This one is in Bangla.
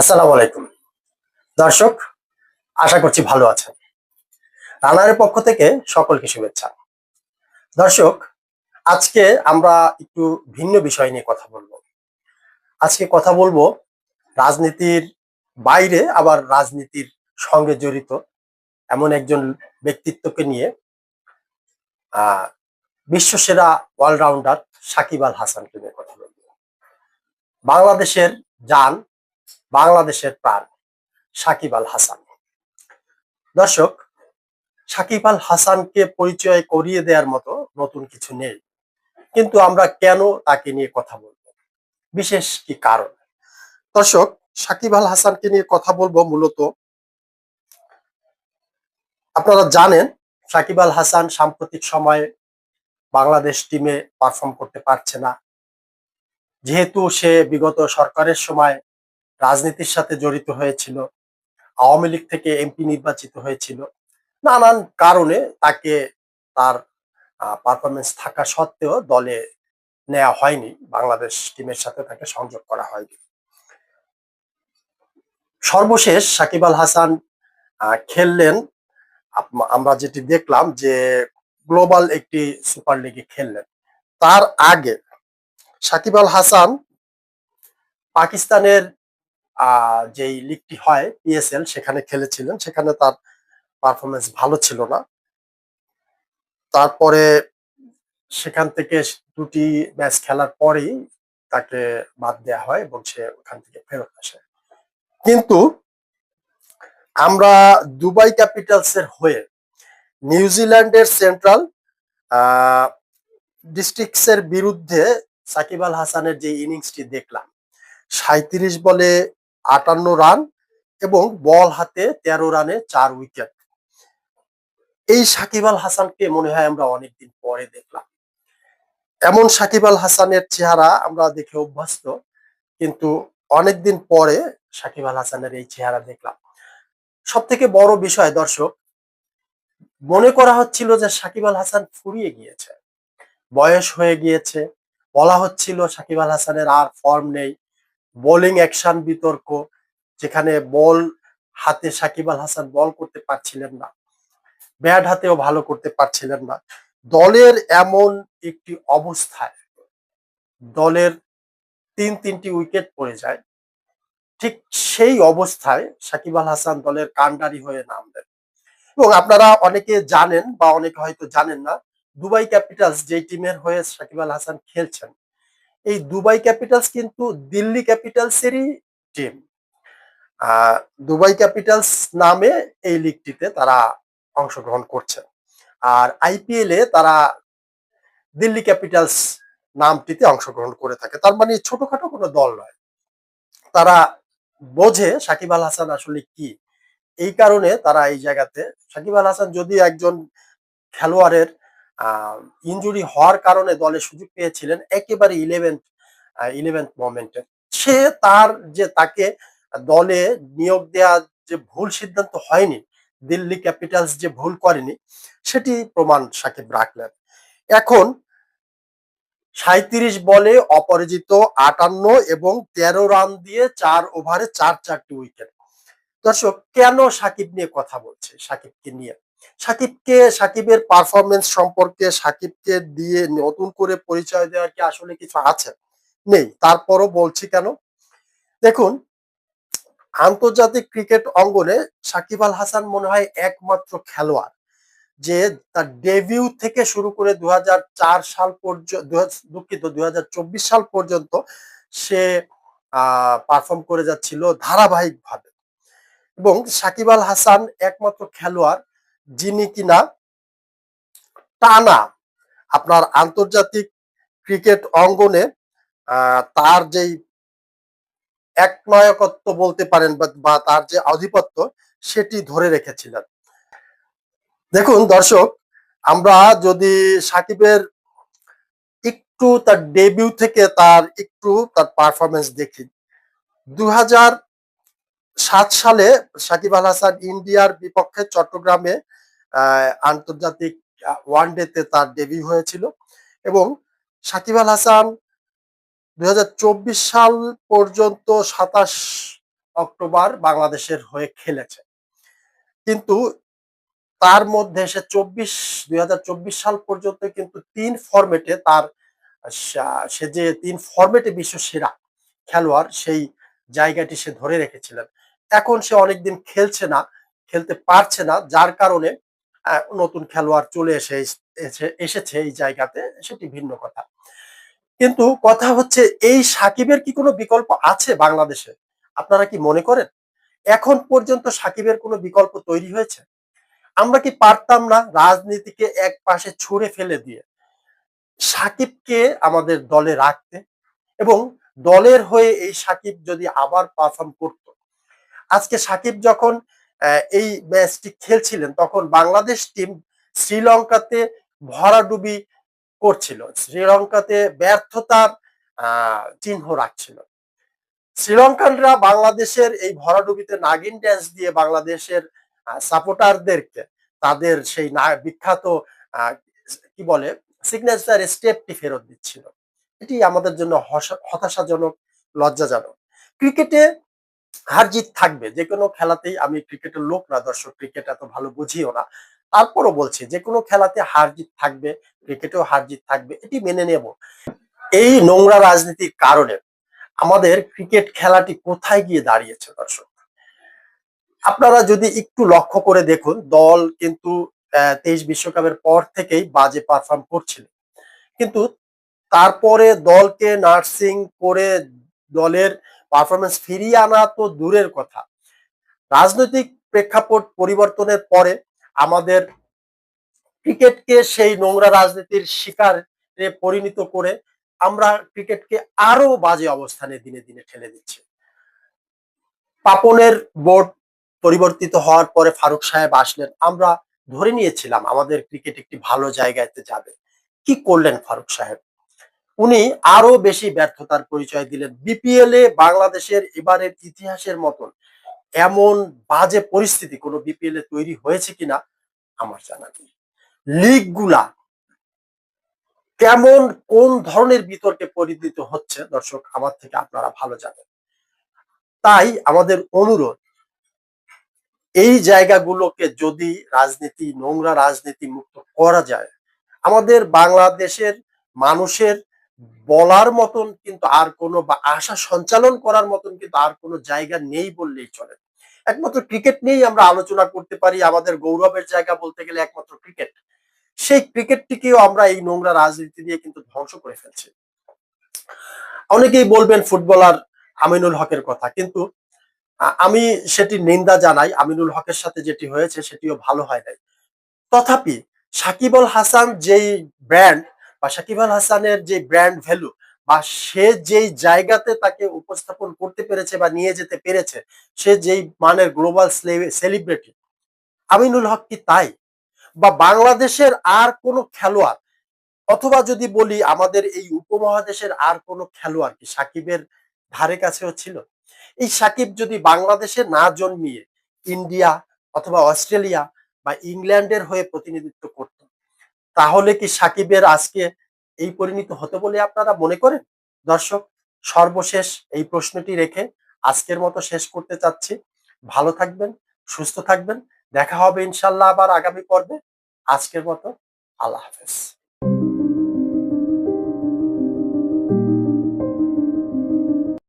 আসসালামু আলাইকুম। দর্শক, আশা করছি ভালো আছেন। রানারের পক্ষ থেকে সকলকে শুভেচ্ছা। দর্শক, আজকে আমরা একটু ভিন্ন বিষয় নিয়ে কথা বলব। আজকে কথা বলব রাজনীতির বাইরে, আবার রাজনীতির সঙ্গে জড়িত এমন একজন ব্যক্তিত্বকে নিয়ে। বিশ্বসেরা অলরাউন্ডার সাকিব আল হাসানকে নিয়ে কথা বলব। বাংলাদেশের যান বাংলাদেশের প্রাণ সাকিব আল হাসান। দর্শক, সাকিব আল হাসানকে পরিচয় করিয়ে দেওয়ার মতো নতুন কিছু নেই। কিন্তু আমরা কেন তাকে নিয়ে কথা বলব? বিশেষ কি কারণ? দর্শক, সাকিব আল হাসানকে নিয়ে কথা বলব মূলত আপনারা জানেন, সাকিব আল হাসান সাম্প্রতিক সময়ে বাংলাদেশ টিমে পারফর্ম করতে পারছে না। যেহেতু সে বিগত সরকারের সময় রাজনীতির সাথে জড়িত হয়েছিল, আওয়ামী লীগ থেকে এমপি নির্বাচিত হয়েছিল। নানান কারণে তাকে তার পারফরমেন্স থাকা সত্ত্বেও দলে নেওয়া হয়নি, বাংলাদেশ টিমের সাথে তাকে সংযোগ করা হয়নি। সর্বশেষ সাকিব আল হাসান খেললেন। আমরা যেটি দেখলাম যে গ্লোবাল একটি সুপার লিগে খেললেন। তার আগে সাকিব আল হাসান পাকিস্তানের যেই লিগটি হয় পিএসএল সেখানে খেলেছিলেন। সেখানে তার পারফরমেন্স ভালো ছিল না। তারপরে সেখান থেকে দুটি ম্যাচ খেলার পরেই তাকে বাদ দেওয়া হয় এবং সে ওখান থেকে ফেরত আসে। কিন্তু আমরা দুবাই ক্যাপিটালস এর হয়ে নিউজিল্যান্ডের সেন্ট্রাল ডিস্ট্রিক্টস এর বিরুদ্ধে সাকিব আল হাসানের যে ইনিংসটি দেখলাম সাঁত্রিশ বলে আটান্ন রান এবং বল হাতে তেরো রানে চার উইকেট। এই সাকিব আল হাসানকে মনে হয় আমরা অনেকদিন পরে দেখলাম। এমন সাকিব আল হাসানের চেহারা আমরা দেখে অভ্যস্ত, কিন্তু অনেকদিন পরে সাকিব আল হাসানের এই চেহারা দেখলাম। সব থেকে বড় বিষয় দর্শক, মনে করা হচ্ছিল যে সাকিব আল হাসান ফুরিয়ে গিয়েছে। বয়স হয়ে গিয়েছে, বলা হচ্ছিল সাকিব আল হাসানের আর ফর্ম নেই। বোলিং অ্যাকশন বিতর্ক, যেখানে বল হাতে সাকিব আল হাসান বল করতে পারছিলেন না, ব্যাট হাতেও ভালো করতে পারছিলেন না। দলের এমন একটি অবস্থায় দলের তিন তিনটি উইকেট পড়ে যায়, ঠিক সেই অবস্থায় সাকিব আল হাসান দলের কান্ডারি হয়ে নামলেন। এবং আপনারা অনেকে জানেন বা অনেকে হয়তো জানেন না, দুবাই ক্যাপিটালস যে টিমের হয়ে সাকিব আল হাসান খেলছেন এই দুবাই ক্যাপিটালস কিন্তু দিল্লি ক্যাপিটালসেরই টিম দুবাই ক্যাপিটালস নামে এই লিগটিতে তারা অংশগ্রহণ করছে। আর আইপিএল তারা দিল্লি ক্যাপিটালস নামটিতে অংশগ্রহণ করে থাকে। তার মানে ছোটখাটো কোনো দল নয়। তারা বোঝে সাকিব আল হাসান আসলে কি। এই কারণে তারা এই জায়গাতে, সাকিব আল হাসান যদি একজন খেলোয়াড়ের ইনজুরি হওয়ার কারণে দলে সুযোগ পেয়েছিলেন একেবারে ইলেভেন্থ ইলেভেন্থ মোমেন্টে সে তার যে তাকে দলে নিয়োগ দেওয়া যে ভুল সিদ্ধান্ত হয়নি, দিল্লি ক্যাপিটালস যে ভুল করেনি, সেটি প্রমাণ সাকিব রাখলেন। এখন সাঁত্রিশ বলে অপরাজিত আটান্ন এবং তেরো রান দিয়ে চার ওভারে চার চারটি উইকেট দর্শক, কেন সাকিব নিয়ে কথা বলছে সাকিবকে নিয়ে? সাকিবকে, সাকিবের পারফরমেন্স সম্পর্কে সাকিবকে দিয়ে নতুন করে পরিচয় দেওয়ার কি আসলে কিছু আছে? নেই। তারপরও বলছি কেন? দেখুন, আন্তর্জাতিক ক্রিকেট অঙ্গনে সাকিব আল হাসান মনে হয় একমাত্র খেলোয়াড়। যে তার ডেবিউ থেকে শুরু করে দু হাজার চার সাল পর্যন্ত দুঃখিত দুই হাজার চব্বিশ সাল পর্যন্ত সে পারফর্ম করে যাচ্ছিল ধারাবাহিকভাবে। এবং সাকিব আল হাসান একমাত্র খেলোয়াড় যিনি কিনা টানা আপনার আন্তর্জাতিক ক্রিকেট অঙ্গনে তার যেই একনায়কত্ব বলতে পারেন বা তার যে আধিপত্য সেটি ধরে রেখেছিলেন। দেখুন দর্শক, আমরা যদি সাকিবের একটু তার ডেবিউ থেকে তার একটু তার পারফরমেন্স দেখি দু হাজার সাত সালে সাকিব আল হাসান ইন্ডিয়ার বিপক্ষে চট্টগ্রামে আন্তর্জাতিক ওয়ানডেতে তার ডেবিউ হয়েছিল এবং সাকিব আল হাসান দুই হাজার চব্বিশ সাল পর্যন্ত সাতাশ অক্টোবর বাংলাদেশের হয়ে খেলেছে। কিন্তু তার মধ্যে সে চব্বিশ, দুই সাল পর্যন্ত কিন্তু তিন ফরম্যাটে তার, সে যে তিন ফরম্যাটে বিশ্ব সেরা খেলোয়াড় সেই জায়গাটি সে ধরে রেখেছিলেন। এখন সে অনেকদিন খেলছে না, খেলতে পারছে না, যার কারণে নতুন খেলোয়াড় চলে এসে- এসেছে এই জায়গাতে, সেটি ভিন্ন কথা। কিন্তু কথা হচ্ছে, এই সাকিবের কি কোনো বিকল্প আছে বাংলাদেশে? আপনারা কি মনে করেন? এখন পর্যন্ত সাকিবের কোনো বিকল্প তৈরি হয়েছে? আমরা কি পারতাম না রাজনীতিকে এক পাশে ছুঁড়ে ফেলে দিয়ে সাকিবকে আমাদের দলে রাখতে? এবং দলের হয়ে এই সাকিব যদি আবার পারফর্ম করত আজকে সাকিব যখন এই ম্যাচটি খেলছিলেন, তখন বাংলাদেশ টিম শ্রীলঙ্কাতে ভরাডুবি করছিল। শ্রীলঙ্কাতে ব্যর্থতার চিহ্ন রাখছিল। শ্রীলঙ্কানরা বাংলাদেশের এই ভরাডুবিতে নাগিন ড্যান্স দিয়ে বাংলাদেশের সাপোর্টারদেরকে তাদের সেই বিখ্যাত কি বলে সিগনেচার স্টেপটি ফেরত দিচ্ছিল। এটি আমাদের জন্য হতাশাজনক, লজ্জাজনক। ক্রিকেটে হার জিত থাকবে। যে কোনো খেলাতেই আমি ক্রিকেটের লোক না, দর্শক, ক্রিকেট এত ভালো বুঝিও না। তারপরও বলছি যে কোনো খেলাতে হার জিত থাকবে, ক্রিকেটেও হার জিত থাকবে, এটি মেনে নেব। এই নোংরা রাজনীতির কারণে আমাদের ক্রিকেট খেলাটি কোথায় গিয়ে দাঁড়িয়েছে, দর্শক? আপনারা যদি একটু লক্ষ্য করে দেখুন, দল কিন্তু তেইশ বিশ্বকাপের পর থেকেই বাজে পারফর্ম করছিল। কিন্তু তারপরে দলকে নার্সিং করে দলের পারফরমেন্স ফিরিয়ে আনা তো দূরের কথা। রাজনৈতিক প্রেক্ষাপট পরিবর্তনের পরে আমাদের ক্রিকেটকে সেই নোংরা রাজনীতির শিকারে পরিণত করে আমরা ক্রিকেটকে আরও বাজে অবস্থানে দিনে দিনে ঠেলে দিচ্ছি। পাপনের বোর্ড পরিবর্তিত হওয়ার পরে ফারুক সাহেব আসলেন। আমরা ধরে নিয়েছিলাম আমাদের ক্রিকেট একটি ভালো জায়গাতে যাবে। কি করলেন ফারুক সাহেব? উনি আরও বেশি ব্যর্থতার পরিচয় দিলেন। বিপিএল এ বাংলাদেশের এবারের ইতিহাসের মতন এমন বাজে পরিস্থিতি কোনো বিপিএল এ তৈরি হয়েছে কিনা আমার জানা নেই। লিগগুলা কেমন, কোন ধরনের বিতর্কে পরিণত হচ্ছে দর্শক, আমার থেকে আপনারা ভালো জানেন। তাই আমাদের অনুরোধ, এই জায়গাগুলোকে যদি রাজনীতি, নোংরা রাজনীতি মুক্ত করা যায়, আমাদের বাংলাদেশের মানুষের বলার মতন কিন্তু আর কোনো বা আশা সঞ্চালন করার মতন কিন্তু আর কোনো জায়গা নেই বললেই চলে। একমাত্র ক্রিকেট নিয়েই আমরা আলোচনা করতে পারি, আমাদের গৌরবের জায়গা বলতে গেলে একমাত্র ক্রিকেট। সেই ক্রিকেটটিকেও আমরা এই নোংরা রাজনীতি দিয়ে কিন্তু ধ্বংস করে ফেলছি। অনেকেই বলবেন ফুটবলার আমিনুল হকের কথা, কিন্তু আমি সেটি নিন্দা জানাই। আমিনুল হকের সাথে যেটি হয়েছে সেটিও ভালো হয় নাই। তথাপি সাকিব আল হাসান যেই ব্র্যান্ড বা সাকিব আল হাসানের যে ব্র্যান্ড ভ্যালু বা সে যেই জায়গাতে তাকে উপস্থাপন করতে পেরেছে বা নিয়ে যেতে পেরেছে, সে যেই মানের গ্লোবাল সেলিব্রিটি আমিনুল হক কি তাই? বা বাংলাদেশের আর কোনো খেলোয়াড়, অথবা যদি বলি আমাদের এই উপমহাদেশের আর কোনো খেলোয়াড় কি সাকিবের ধারে কাছেও ছিল? এই সাকিব যদি বাংলাদেশে না জন্মিয়ে ইন্ডিয়া অথবা অস্ট্রেলিয়া বা ইংল্যান্ডের হয়ে প্রতিনিধিত্ব করত তাহলে কি সাকিবের আজকে এই পরিণত হতে বলে আপনারা মনে করেন? দর্শক, সর্বশেষ এই প্রশ্নটি রেখে আজকের মতো শেষ করতে চাচ্ছি। ভালো থাকবেন, সুস্থ থাকবেন। দেখা হবে ইনশাল্লাহ আবার আগামী পর্বে। আজকের মতো আল্লাহ হাফেজ।